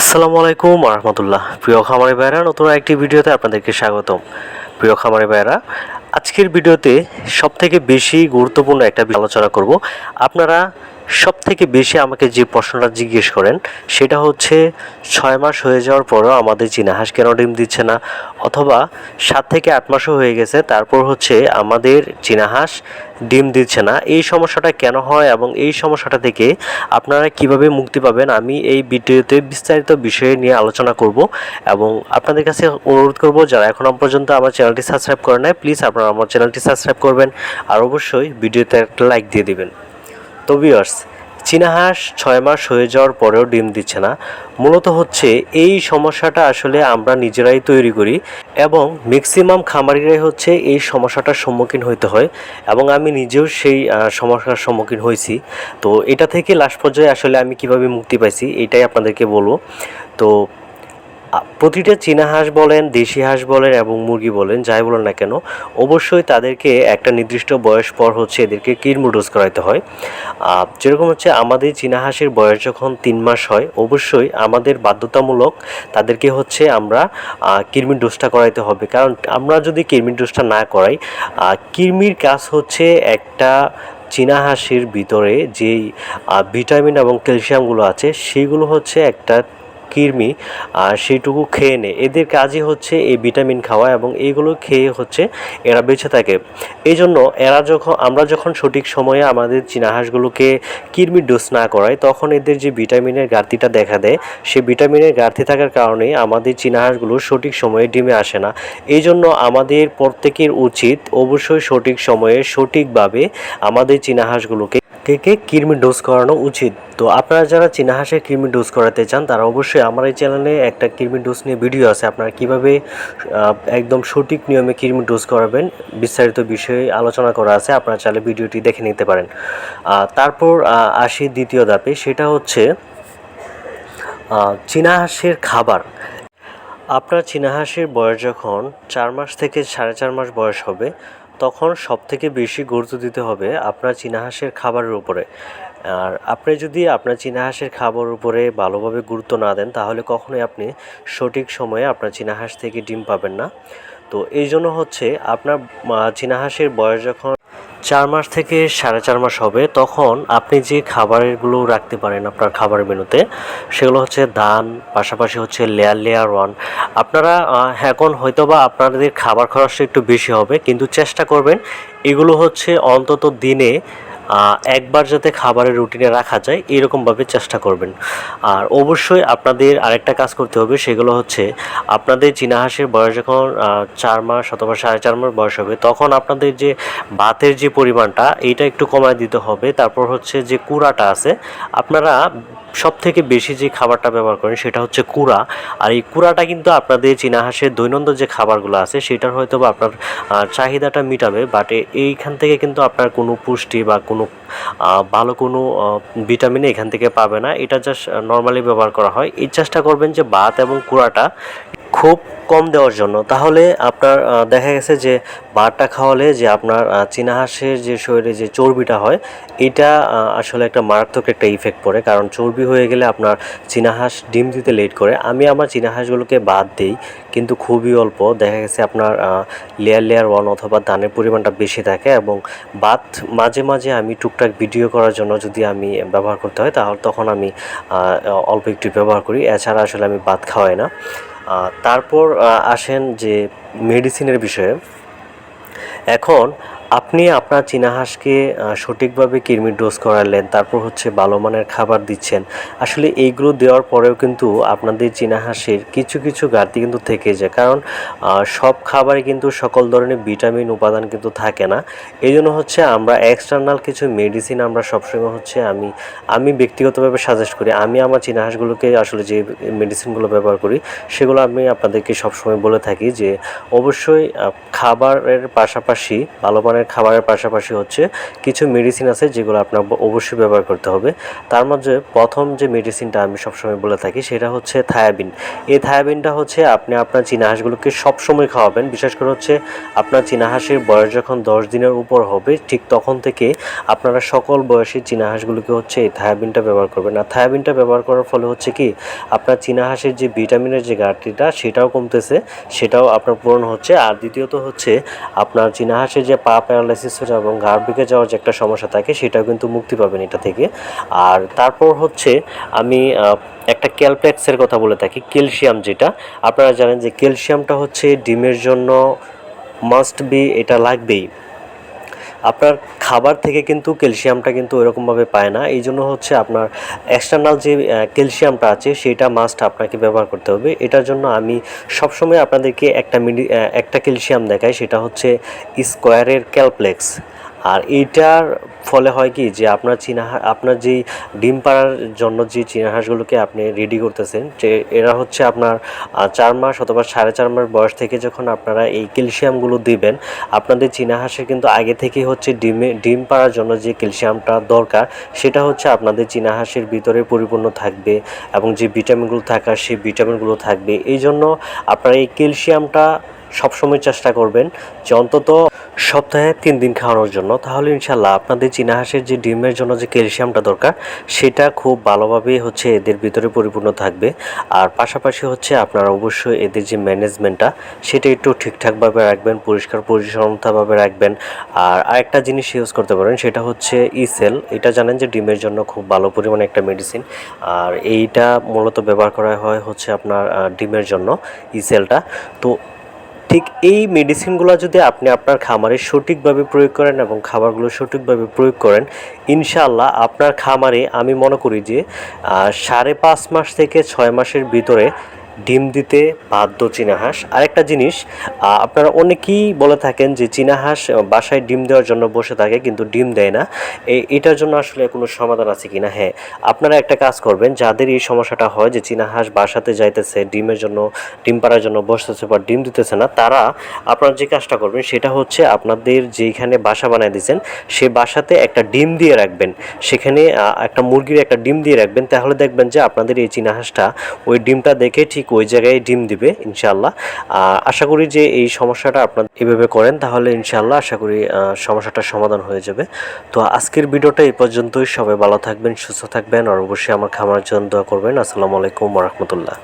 আসসালামু আলাইকুম রহমতুল্লাহ। প্রিয় খামারি ভাইরা নতুন একটি ভিডিওতে আপনাদেরকে স্বাগতম। প্রিয় খামারি ভাইরা আজকের ভিডিওতে সবথেকে বেশি গুরুত্বপূর্ণ একটা আলোচনা করব। আপনারা সব থেকে বেশি আমাকে যে প্রশ্নটা জিজ্ঞেস করেন, সেটা হচ্ছে ছয় মাস হয়ে যাওয়ার পরও আমাদের চীনা হাঁস কেন ডিম দিচ্ছে না? অথবা সাত থেকে আট মাসও হয়ে গেছে, তারপর হচ্ছে আমাদের চীনা হাঁস ডিম দিচ্ছে না। এই সমস্যাটা কেন হয় এবং এই সমস্যাটা থেকে আপনারা কীভাবে মুক্তি পাবেন, আমি এই ভিডিওতে বিস্তারিত বিষয়ে নিয়ে আলোচনা করব এবং আপনাদের কাছে অনুরোধ করব, যারা এখনও পর্যন্ত আমার চ্যানেলটি সাবস্ক্রাইব করে নেয় প্লিজ আপনারা আমার চ্যানেলটি সাবস্ক্রাইব করবেন আর অবশ্যই ভিডিওতে একটা লাইক দিয়ে দিবেন। তো ভিউয়ার্স চীনা হাঁস ছয় মাস হয়ে যাওয়ার পরেও ডিম দিচ্ছে না। মূলত হচ্ছে এই সমস্যাটা আসলে আমরা নিজেরাই তৈরি করি এবং ম্যাক্সিমাম খামারিরাই হচ্ছে এই সমস্যাটার সম্মুখীন হতে হয় এবং আমি নিজেও সেই সমস্যার সম্মুখীন হয়েছি। তো এটা থেকে লাস্ট পর্যায়ে আসলে আমি কীভাবে মুক্তি পাইছি এটাই আপনাদেরকে বলব। তো প্রতিটা চীনা হাঁস বলেন দেশি হাঁস বলেন এবং মুরগি বলেন যাই বলেন না কেন অবশ্যই তাদেরকে একটা নির্দিষ্ট বয়স পর হচ্ছে এদেরকে কিরমু ডোজ করাইতে হয়। যেরকম হচ্ছে আমাদের চীনা হাঁসের বয়স যখন তিন মাস হয় অবশ্যই আমাদের বাধ্যতামূলক তাদেরকে হচ্ছে আমরা আ, কৃমির ডোজটা করাইতে হবে। কারণ আমরা যদি কৃমির ডোজটা না করাই আ, কৃমির কাজ হচ্ছে একটা চীনা হাঁসের ভিতরে যেই ভিটামিন এবং ক্যালসিয়ামগুলো আছে সেগুলো হচ্ছে একটা কৃমি আর সেইটুকু খেয়ে নেয় এদের কাজই হচ্ছে এই ভিটামিন খাওয়া এবং এইগুলো খেয়ে হচ্ছে এরা বেঁচে থাকে। এই জন্য এরা যখন, আমরা যখন সঠিক সময়ে আমাদের চীনা হাঁসগুলোকে কৃমির ডোজ না করাই, তখন এদের যে ভিটামিনের ঘাটতিটা দেখা দেয় সেই ভিটামিনের ঘাটতি থাকার কারণে আমাদের চীনা হাঁসগুলো সঠিক সময়ে ডিমে আসে না। এই জন্য আমাদের প্রত্যেকের উচিত অবশ্যই সঠিক সময়ে সঠিকভাবে আমাদের চীনা হাঁসগুলোকে কে কৃমি ডোজ করানো উচিত? তো আপনারা যারা চীনা হাঁসের কৃমি ডোজ করাতে চান, তারা অবশ্যই আমার এই চ্যানেলে একটা কৃমি ডোজ নিয়ে ভিডিও আছে। আপনারা কীভাবে একদম সঠিক নিয়মে কৃমি ডোজ করাবেন বিস্তারিত বিষয়ে আলোচনা করা আছে, আপনারা চাইলে ভিডিওটি দেখে নিতে পারেন। তারপর আসি দ্বিতীয় ধাপে, সেটা হচ্ছে চীনা হাঁসের খাবার। আপনার চীনা হাঁসের বয়স যখন চার মাস থেকে সাড়ে চার মাস বয়স হবে তখন সব থেকে বেশি গুরুত্ব দিতে হবে আপনার চীনা হাঁসের খাবারের উপরে। আর আপনি যদি আপনার চীনা খাবার উপরে ভালোভাবে গুরুত্ব না দেন তাহলে কখনোই আপনি সঠিক সময়ে আপনার চীনা হাঁস থেকে ডিম পাবেন না। তো এই জন্য হচ্ছে আপনার আহ, চীনা হাঁসের বয়স যখন চার মাস থেকে সাড়ে চার মাস হবে, তখন আপনি যে খাবারগুলো রাখতে পারেন আপনার খাবার মেনুতে, সেগুলো হচ্ছে দান, পাশাপাশি হচ্ছে লেয়ার লেয়ার ওয়ান আপনারা এখন হয়তো বা আপনাদের খাবার খরচটা একটু বেশি হবে, কিন্তু চেষ্টা করবেন, এগুলো হচ্ছে অন্তত দিনে একবার যাতে খাবারের রুটিনে রাখা যায়, এরকমভাবে চেষ্টা করবেন। আর অবশ্যই আপনাদের আরেকটা কাজ করতে হবে, সেগুলো হচ্ছে আপনাদের চীনাহাসের বয়স যখন চার মাস অথবা সাড়ে চার মাস বয়স হবে, তখন আপনাদের যে ভাতের যে পরিমাণটা, এইটা একটু কমায় দিতে হবে। তারপর হচ্ছে যে কুড়াটা আছে, আপনারা সব থেকে বেশি যে খাবারটা ব্যবহার করেন সেটা হচ্ছে কুড়া। আর এই কুড়াটা কিন্তু আপনাদের চীনা হাঁসের দৈনন্দিন যে খাবারগুলো আছে, সেটার হয়তো বা আপনার চাহিদাটা মিটাবে বাট এইখান থেকে কিন্তু আপনার কোনো পুষ্টি বা কোনো ভালো কোনো ভিটামিন এখান থেকে পাবে না। এটা জাস্ট নর্মালি ব্যবহার করা হয়। এই চেষ্টা করবেন যে ভাত এবং কুড়াটা খুব কম দেওয়ার জন্য। তাহলে আপনার দেখা গেছে যে ভাতটা খাওয়ালে যে আপনার চীনা হাঁসের যে শরীরে যে চর্বিটা হয়, এটা আসলে একটা মারাত্মক একটা ইফেক্ট পড়ে। কারণ চর্বি হয়ে গেলে আপনার চীনা হাঁস ডিম দিতে লেট করে। আমি আমার চীনা হাঁসগুলোকে বাদ দিই, কিন্তু খুবই অল্প। দেখা গেছে আপনার লেয়ার লেয়ার ওয়ান অথবা দানের পরিমাণটা বেশি থাকে এবং ভাত মাঝে মাঝে আমি টুকটাক ভিডিও করার জন্য যদি আমি ব্যবহার করতে হয়, তাহলে তখন আমি অল্প একটু ব্যবহার করি। এছাড়া আসলে আমি ভাত খাওয়াই না। তারপর আসেন যে মেডিসিনের বিষয়ে। এখন আপনি আপনার চীনা হাঁসকে সঠিকভাবে কৃমির ডোজ করালেন, তারপর হচ্ছে ভালো মানের খাবার দিচ্ছেন, আসলে এইগুলো দেওয়ার পরেও কিন্তু আপনাদের চীনা হাঁসের কিছু কিছু ঘাটতি কিন্তু থেকে যায়। কারণ সব খাবারে কিন্তু সকল ধরনের ভিটামিন উপাদান কিন্তু থাকে না। এই জন্য হচ্ছে আমরা এক্সটার্নাল কিছু মেডিসিন আমরা সবসময় হচ্ছে আমি আমি ব্যক্তিগতভাবে সাজেস্ট করি, আমি আমার চীনা হাঁসগুলোকে আসলে যে মেডিসিনগুলো ব্যবহার করি, সেগুলো আমি আপনাদেরকে সবসময় বলে থাকি যে, অবশ্যই খাবারের পাশাপাশি ভালো ধরনের খাবারের পাশাপাশি হচ্ছে কিছু মেডিসিন আছে যেগুলো আপনার অবশ্যই ব্যবহার করতে হবে। তার মধ্যে প্রথম যে মেডিসিনটা আমি সবসময় বলে থাকি সেটা হচ্ছে থায়াবিন। এই থায়াবিনটা হচ্ছে আপনি আপনার চীনা হাঁসগুলোকে সবসময় খাওয়াবেন। বিশেষ করে হচ্ছে আপনার চীনা হাঁসের বয়স যখন দশ দিনের উপর হবে, ঠিক তখন থেকে আপনারা সকল বয়সী চীনা হাঁসগুলোকে হচ্ছে এই থায়াবিনটা ব্যবহার করবেন। আর থায়াবিনটা ব্যবহার করার ফলে হচ্ছে কি, আপনার চীনা হাঁসের যে ভিটামিনের যে ঘাটতিটা সেটাও কমতেছে, সেটাও আপনার পূরণ হচ্ছে। আর দ্বিতীয়ত হচ্ছে আপনার চীনা হাঁসের যে পা প্যারালাইসিস হয়ে যাওয়া এবং ঘাড় বেঁকে যাওয়ার যে একটা সমস্যা থাকে, সেটাও কিন্তু মুক্তি পাবেন এটা থেকে। আর তারপর হচ্ছে আমি একটা ক্যালপ্লেক্সের কথা বলে থাকি ক্যালসিয়াম যেটা। আপনারা জানেন যে ক্যালসিয়ামটা হচ্ছে ডিমের জন্য মাস্ট বি এটা লাগবেই। আপনার খাবার থেকে কিন্তু ক্যালসিয়ামটা কিন্তু এরকমভাবে পায় না। এই জন্য হচ্ছে আপনার এক্সটার্নাল যে ক্যালসিয়ামটা আছে সেটা মাস্ট আপনাকে ব্যবহার করতে হবে। এটার জন্য আমি সবসময় আপনাদেরকে একটা মিডি একটা ক্যালসিয়াম দেখাই, সেটা হচ্ছে স্কোয়ারের ক্যালপ্লেক্স আর এইটার ফলে হয় কি যে আপনার চীনা হা- আপনার যেই ডিম পাড়ার জন্য যে চীনা হাঁসগুলোকে আপনি রেডি করতেছেন, যে এরা হচ্ছে আপনার চার মাস অথবা সাড়ে চার মাস বয়স থেকে যখন আপনারা এই ক্যালসিয়ামগুলো দিবেন, আপনাদের চীনা হাঁসের কিন্তু আগে থেকেই হচ্ছে ডিমে ডিম পাড়ার জন্য যে ক্যালসিয়ামটা দরকার, সেটা হচ্ছে আপনাদের চীনা হাঁসের ভিতরে পরিপূর্ণ থাকবে এবং যে ভিটামিনগুলো থাকার সেই ভিটামিনগুলো থাকবে। এই জন্য আপনারা এই ক্যালসিয়ামটা সবসময় চেষ্টা করবেন যে অন্তত সপ্তাহে তিন দিন খাওয়ানোর জন্য, তাহলে ইনশাল্লাহ আপনাদের চীনা হাঁসের যে ডিমের জন্য যে ক্যালসিয়ামটা দরকার, সেটা খুব ভালোভাবেই হচ্ছে এদের ভিতরে পরিপূর্ণ থাকবে। আর পাশাপাশি হচ্ছে আপনারা অবশ্যই এদের যে ম্যানেজমেন্টটা, সেটা একটু ঠিকঠাকভাবে রাখবেন, পরিষ্কার পরিচ্ছন্নতাভাবে রাখবেন। আর আরেকটা জিনিস ইউজ করতে পারেন, সেটা হচ্ছে ইসেল। এটা জানেন যে ডিমের জন্য খুব ভালো পরিমাণে একটা মেডিসিন। আর এইটা মূলত ব্যবহার করা হয় হচ্ছে আপনার ডিমের জন্য ইসেলটা। তো ঠিক এই মেডিসিনগুলো যদি আপনি আপনার খামারে সঠিকভাবে প্রয়োগ করেন এবং খাবারগুলো সঠিকভাবে প্রয়োগ করেন, ইনশাআল্লাহ আপনার খামারে আমি মনে করি যে সাড়ে পাঁচ মাস থেকে ছয় মাসের ভিতরে ডিম দিতে বাধ্য চীনা হাঁস। আরেকটা জিনিস আপনারা অনেকেই বলে থাকেন যে চীনা হাঁস বাসায় ডিম দেওয়ার জন্য বসে থাকে কিন্তু ডিম দেয় না। এটার জন্য আসলে কোনো সমাধান আছে কি না হ্যাঁ আপনারা একটা কাজ করবেন, যাদের এই সমস্যাটা হয় যে চীনা হাঁস বাসাতে যাইতেছে, ডিমের জন্য, ডিম পাড়ার জন্য বসতেছে বা ডিম দিতেছে না, তারা আপনারা যে কাজটা করবেন সেটা হচ্ছে আপনাদের যেখানে বাসা বানায় দিয়েছেন, সে বাসাতে একটা ডিম দিয়ে রাখবেন। সেখানে একটা মুরগির একটা ডিম দিয়ে রাখবেন। তাহলে দেখবেন যে আপনাদের এই চীনা হাঁসটা ওই ডিমটা দেখে ঠিক ওই জায়গায় ডিম দিবে ইনশাল্লাহ আশা করি যে এই সমস্যাটা আপনার এভাবে করেন, তাহলে ইনশাল্লাহ আশা করি সমস্যাটার সমাধান হয়ে যাবে। তো আজকের ভিডিওটা এই পর্যন্তই। সবাই ভালো থাকবেন, সুস্থ থাকবেন, আর অবশ্যই আমার খামার জন্য দোয়া করবেন। আসসালামু আলাইকুম রহমতুল্লাহ।